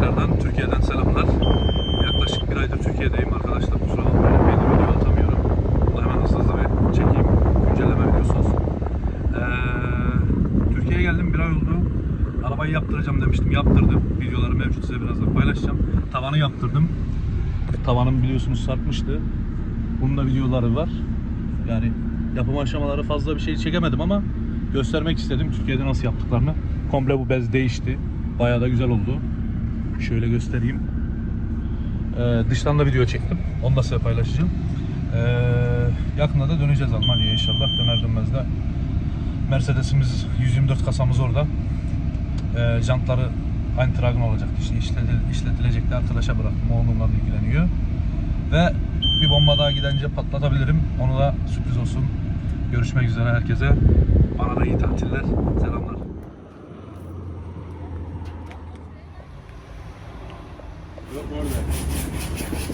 tekrardan Türkiye'den selamlar. Yaklaşık bir aydır Türkiye'deyim arkadaşlar. Kusura bakmayın. Bir video atamıyorum. Bunu hemen hızlı hızlı bir çekeyim. Güncelleme olsun. Ee, Türkiye'ye geldim bir ay oldu. Arabayı yaptıracağım demiştim. Yaptırdım. Videoları mevcut size birazdan paylaşacağım. Tavanı yaptırdım. Tavanım biliyorsunuz sarkmıştı. Bunun da videoları var. Yani yapım aşamaları fazla bir şey çekemedim ama göstermek istedim Türkiye'de nasıl yaptıklarını. Komple bu bez değişti. Bayağı da güzel oldu. Şöyle göstereyim. Ee, dıştan da video çektim. Onu da size paylaşacağım. Ee, yakında da döneceğiz Almanya'ya inşallah. Döner dönmez de Mercedes'imiz 124 kasamız orada. Ee, jantları aynı tragın olacak. İşte işletil, işletilecekti arkadaşa bıraktım. O onunla ilgileniyor. Ve bir bomba daha gidince patlatabilirim. Onu da sürpriz olsun. Görüşmek üzere herkese. Bana da iyi tatiller. Selamlar. Don't go to that.